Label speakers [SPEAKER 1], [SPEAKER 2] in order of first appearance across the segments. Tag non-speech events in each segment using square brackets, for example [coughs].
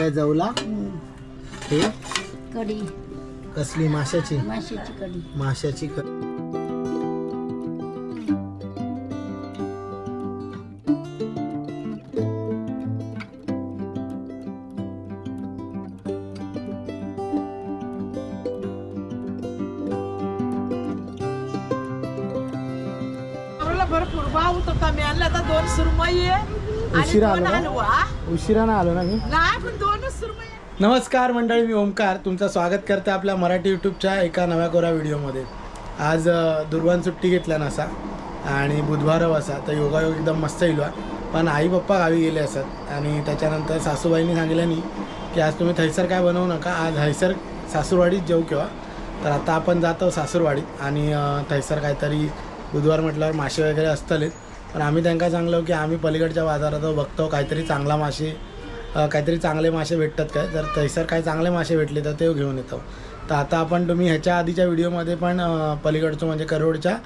[SPEAKER 1] सगळ्या जवला. हे?
[SPEAKER 2] कढी.
[SPEAKER 1] कसली? माशाची?
[SPEAKER 2] माशाची कढी.
[SPEAKER 1] माशाची क
[SPEAKER 3] आवरला भरपूर भाव होता मी आणला आता दोन सुरमई आहे आणि दोन? हलवा.
[SPEAKER 1] उशिरानं आलो ना मी. नमस्कार मंडळी मी ओमकार. तुमचं स्वागत करते आपल्या मराठी यूट्यूबच्या एका नव्या कोरा व्हिडिओमध्ये. आज दुर्वान सुट्टी घेतल्या नसा आणि बुधवार असा तर योगायोग एकदम मस्त येईल पण आई पप्पा गावी गेले असत आणि त्याच्यानंतर सासूबाईंनी सांगितल्यानी की आज तुम्ही थैसर काय बनवू नका. आज हैसर सासूरवाडीत जेऊ किंवा तर आता आपण जातो सासूरवाडीत आणि थैसर काहीतरी बुधवार म्हटल्यावर मासे वगैरे असतलेच पण आम्ही त्यांना सांगलो की आम्ही पलीकडच्या बाजारात बघतो काहीतरी चांगला मासे काहीतरी चांगले मासे भेटतात काय? जर थैसर काही चांगले मासे भेटले तर ते घेऊन येतो. तर आता आपण तुम्ही ह्याच्या आधीच्या व्हिडिओमध्ये पण पलीकडचं म्हणजे करोडच्या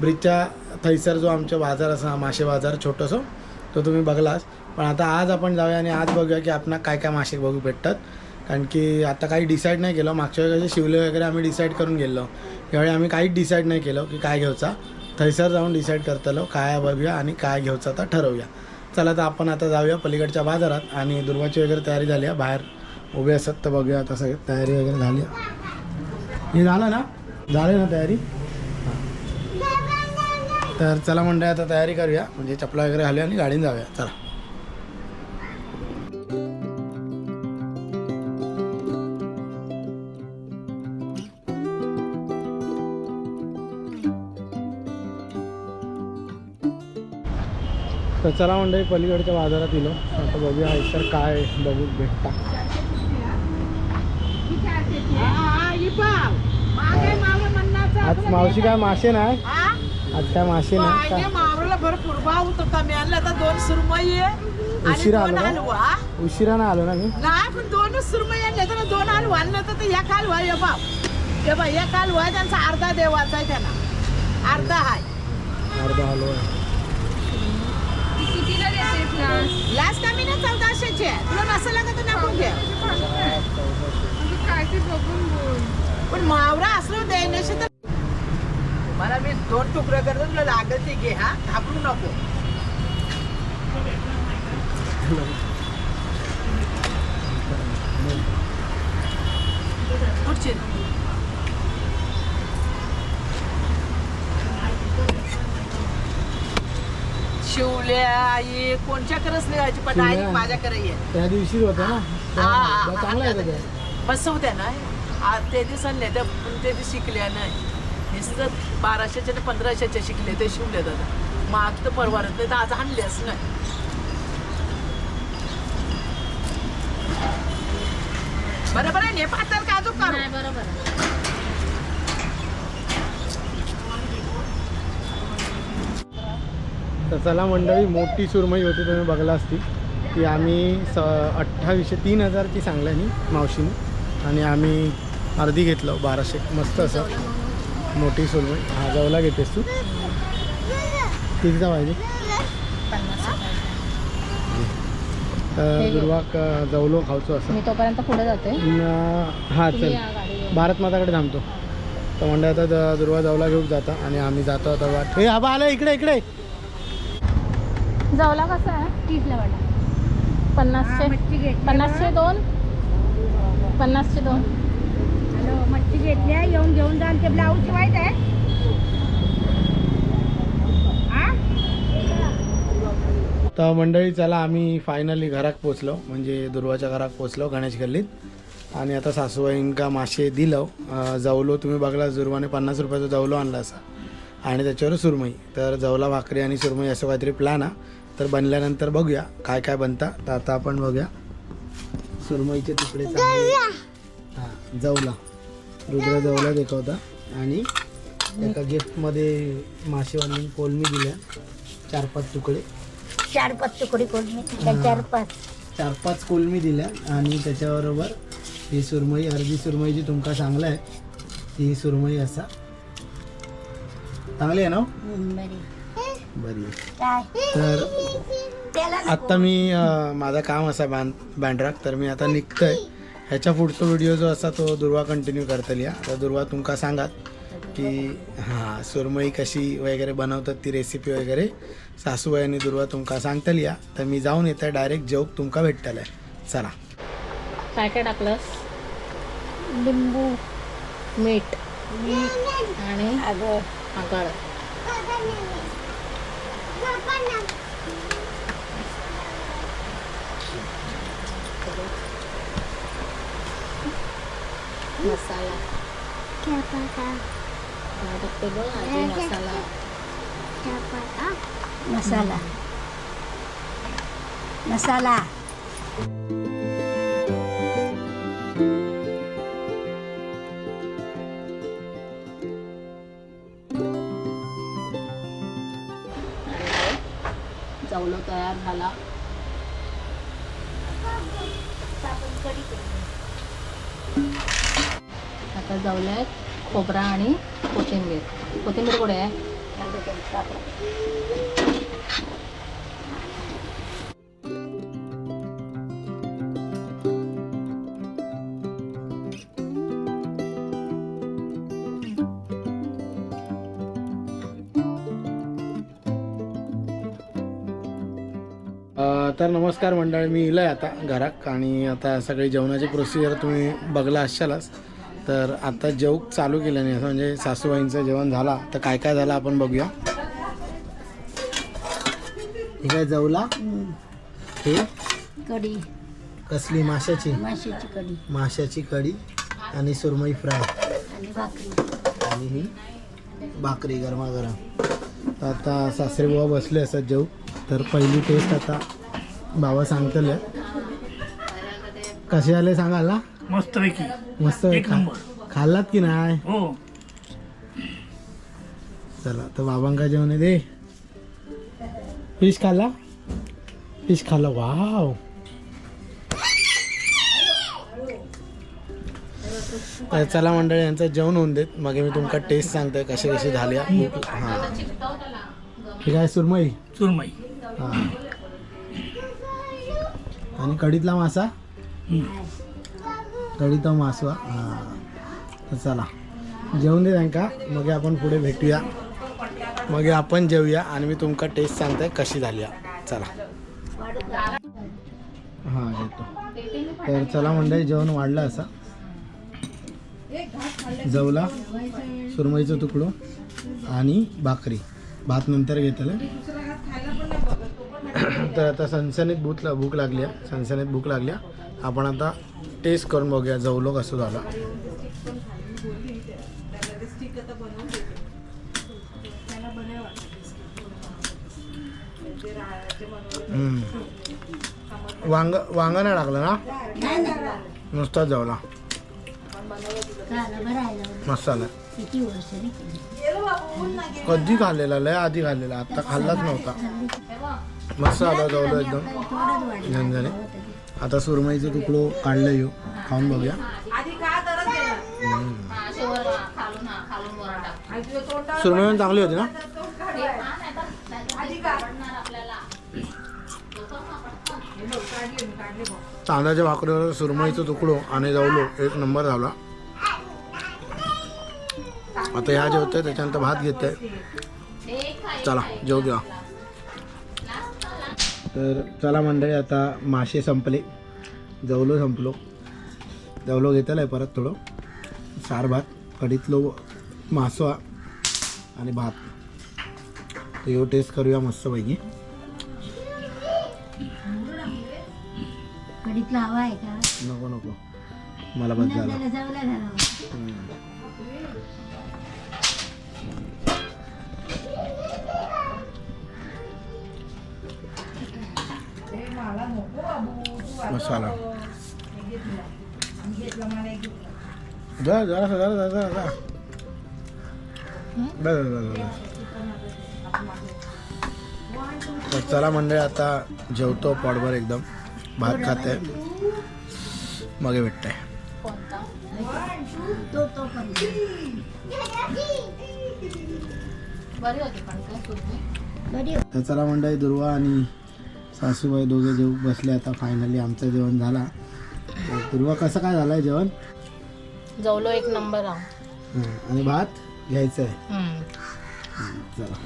[SPEAKER 1] ब्रिजच्या थैसर जो आमचा बाजार असा मासे बाजार छोटंसं तो तुम्ही बघलास. पण आता आज आपण जाऊया आणि आज बघूया की आपण काय काय मासे बघू भेटतात. कारण की आता काही डिसाईड नाही केलं. मागच्या वेळी कसे शिवले वगैरे आम्ही डिसाईड करून गेलो. यावेळी आम्ही काहीच डिसाईड नाही केलं की काय घ्यायचा. थैसर जाऊन डिसाईड करतलो काय बघूया आणि काय घेऊचं आता ठरवूया. चला तर आपण आता जाऊया पलीकडच्या बाजारात आणि दुर्वाची वगैरे तयारी झाली आहे. बाहेर उभे असत तर बघूया आता सगळी. तयारी वगैरे झाली हे झालं ना? झालं ना तयारी? तर चला मंडळी आता तयारी करूया. म्हणजे चपला वगैरे घालूया आणि गाडीने जाऊया. चला. तर चला मंडळी पलीकडच्या बाजारात इलो आता बघूया सर काय बघू भेटता. आज मावशी काय मासे नाही? आज काय मासे नाही
[SPEAKER 3] दोन
[SPEAKER 1] उशिरा
[SPEAKER 3] दोन
[SPEAKER 1] आलो ना?
[SPEAKER 3] हलवा.
[SPEAKER 1] उशिरानं आलो ना मी?
[SPEAKER 3] नाही पण दोनच सुरमई आणले तर दोन आणलं तर हलवा आहे बाप ते बा एक हलवा आहे त्यांचा. अर्धा देवाचा आहे त्यांना. अर्धा आहे
[SPEAKER 1] अर्धा हलवा.
[SPEAKER 3] लास्ट आम्ही ना चौदाशेचे तुला नसं लागत तर नको घे पण मावरा असलो देण्याशी तर मला मी दोन तुकडे करतो तुला लागत ते घे हा? घाबरू नको पुढची शिवल्या आई कोणच्याकडेच लिहायची पण? माझ्याकडे ये
[SPEAKER 1] त्या दिवशीच होतं ना?
[SPEAKER 3] हा,
[SPEAKER 1] त्या- चांगलं आहे का ते
[SPEAKER 3] बसवत्या ना. आ- ते दिवसांनी ते ते दिवस शिकल्या नाही नुसतं बाराशेच्या ते पंधराशेच्या शिकले ते शिवले दादा माग तर परवानत नाही तर आज आणलेच नाही. बरोबर आहे ने पातळ काजू करू.
[SPEAKER 1] तर चला मंडळी मोठी सुरमई होती तुम्ही बघला असती ती आम्ही स अठ्ठावीसशे तीन हजारची सांगल्यानी मावशीने. आणि आम्ही अर्धी घेतलं बाराशे. मस्त असं. मोठी सुरमई. हा जवला घेतेस तू. कितीचा पाहिजे? तर दुर्वा क- जवलो खावचो असं.
[SPEAKER 2] मी तोपर्यंत पुढे जाते.
[SPEAKER 1] हा चल. भारत माताकडे थांबतो. तर म्हणजे आता दुर्वा जाऊला घेऊन जाता. आणि आम्ही जातो आता वाट. हे आबा आलं इकडे इकडे.
[SPEAKER 2] जावला कसं आहे? तीसला वाटा पन्नासचे पन्नासचे दोन? पन्नासचे दोन.
[SPEAKER 4] मच्छी घेतल्या येऊन घेऊन जा. आणि ते ब्लाऊज शिवायचं आहे. हा?
[SPEAKER 1] तर मंडळी चला आम्ही फायनली घरात पोचलो म्हणजे दुर्वाच्या घरात पोचलो गणेश गल्लीत. आणि आता सासूबाईंका मासे दिलं. जवलो तुम्ही बघला दुर्वाने पन्नास रुपयाचा जवलो आणला असा. आणि त्याच्यावर सुरमई. तर जवला भाकरी आणि सुरमई असं काहीतरी प्लॅन हा तर बनल्यानंतर बघूया काय काय बनता. तर आता आपण बघूया. सुरमईचे तुकडे हां जवला. रुद्र जवला देखवता. आणि एका गिफ्टमध्ये मासेवाली कोलमी दिल्या. चार पाच तुकडे.
[SPEAKER 4] चार पाच तुकडी कोणी चार पाच
[SPEAKER 1] चार पाच कोलमी दिल्या. आणि त्याच्याबरोबर ही सुरमई अर्धी सुरमई जी तुमका चांगलं आहे ती सुरमई असा. चांगली आहे ना हो?
[SPEAKER 4] बरी
[SPEAKER 1] आहे. तर आत्ता मी माझं काम असा बँड बँड्राक तर मी आता निघतोय. ह्याच्या पुढचा व्हिडिओ जो असा तो दुर्वा कंटिन्यू करतली हा. आता दुर्वा तुमका सांगात की हां सुरमई कशी वगैरे बनवतात ती रेसिपी वगैरे. सासूबाई आणि दुर्वा तुमका सांगतली या. तर मी जाऊन येतं डायरेक्ट जेवक तुमका भेटतलं चला.
[SPEAKER 2] काय काय टाकलंस? लिंबू. मीठ. आणि? आगळ. मसाला काय टाकते बघ आधी मसाला
[SPEAKER 4] मसाला मसाला
[SPEAKER 2] जवलो तयार झाला. आता जवल्यात खोबरा आणि कोथिंबीर. कोथिंबीर कुठे आहे?
[SPEAKER 1] तर नमस्कार मंडळी मी इलय आता घरात. आणि आता सगळी जेवणाची प्रोसिजर तुम्ही बघला असालच तर आता जेवक चालू केलं नाही. असं म्हणजे सासूबाईंचं जेवण झाला. तर काय काय झालं आपण बघूया. हे काय जेवला? हे?
[SPEAKER 4] कढी.
[SPEAKER 1] कसली? माशाची?
[SPEAKER 4] माशाची कढी.
[SPEAKER 1] माशाची कढी आणि सुरमई फ्राय.
[SPEAKER 4] आणि भाकरी.
[SPEAKER 1] आणि ही भाकरी गरमागरम. तर आता सासरे बुवा बसले असतात जेऊ तर पहिली टेस्ट आता बाबा सांगतले. कसे आले सांगाल ना मस्त खा-
[SPEAKER 5] नंबर.
[SPEAKER 1] खाल्लात की नाही?
[SPEAKER 5] हो.
[SPEAKER 1] चला तर बाबांका जेवण दे. फिश खाल्ला? फिश खाल्ला. वाव. तर चला मंडळी यांचं जेवण होऊन देत. मग मी तुमका टेस्ट सांगतोय कशी कशी झाली हां. ठीक आहे सुरमई?
[SPEAKER 5] चुरमई
[SPEAKER 1] हां. आणि कढीतला मासा. कढीचा मासवा हां. तर चला. जेवून दे त्यांका मग आपण पुढे भेटूया. मग आपण जेवूया आणि मी तुमका टेस्ट सांगतोय कशी झाली. चला. हां येतो. तर चला मंडळी जेवण वाढलं असा. जवला सुरमईचं तुकडो आणि भाकरी. भात नंतर घेतलं. [coughs] तर आता सनसनीत भूक भूक लागली आहे. सनसनीत भूक लागली आहे. आपण आता टेस्ट करून बघूया. जवलो कसं झाला. वांग वांग नाही टाकलं ना? नुसताच जेवला. मसाला. कधी खाल्लेला? लय आधी खाल्लेला. आता खाल्लाच नव्हता. मस्त आला जवळ एकदम. झणझणे आता सुरमईचं तुकडो काढलं येऊ. खाऊन बघूया. सुरमई चांगली होती ना? तांदळाच्या भाकरीवर सुरमईचं तुकडो आणि जवलो एक नंबर झाला आता ह्या जेवतोय त्याच्यानंतर भात घेतोय चला जेव घ्या तर चला मंडळी आता मासे संपले. जवलो संपलो. जवलो घेतलं आहे परत थोडं. सार भात कढीतलो मासवा आणि भात. तर ह्यो टेस्ट करूया मस्तपैकी. नको नको. मला बस झाला. मसाला जरा जरा जरा जरा जरा बस. तर चला मंडळी आता जेवतो पोटभर एकदम. भात खाते. मग भेटतंय
[SPEAKER 2] कोणता
[SPEAKER 4] तो तो पण
[SPEAKER 2] बरी होती पण काय सुरमई
[SPEAKER 4] बरी
[SPEAKER 1] तर चला मंडळी दुर्वा आणि सासूबाई दोघे जेव बसले आता फायनली आमचं जेवण झाला. पूर्वा कसं काय झालं आहे जेवण?
[SPEAKER 2] जेवलो एक नंबर
[SPEAKER 1] आणि भात घ्यायचं आहे. चला.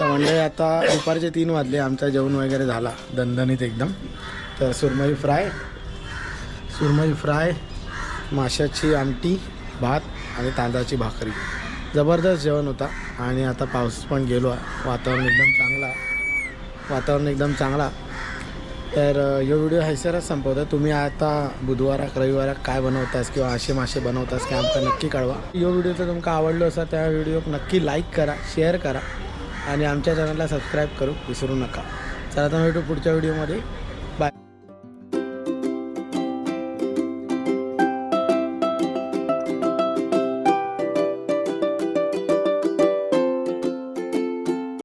[SPEAKER 1] म्हणजे आता दुपारचे तीन वाजले आमचा जेवण वगैरे झाला दणदणीत एकदम. तर सुरमई फ्राय सुरमई फ्राय माशाची आमटी भात आणि तांदळाची भाकरी. जबरदस्त जेवण होता आणि आता पाऊस पण गेलो आहे. वातावरण एकदम चांगला वातावरण एकदम चांगला तर यो व्हिडिओ हैसरच संपवतो. तुम्ही आता बुधवाराक रविवाराक काय बनवतास किंवा असे मासे बनवतास की आमका नक्की कळवा. यो व्हिडिओ जर तुमका आवडलो असा त्या व्हिडिओक नक्की लाईक करा शेअर करा आणि आमच्या चॅनलला सबस्क्राईब करू विसरू नका. चला आता भेटू पुढच्या व्हिडिओमध्ये.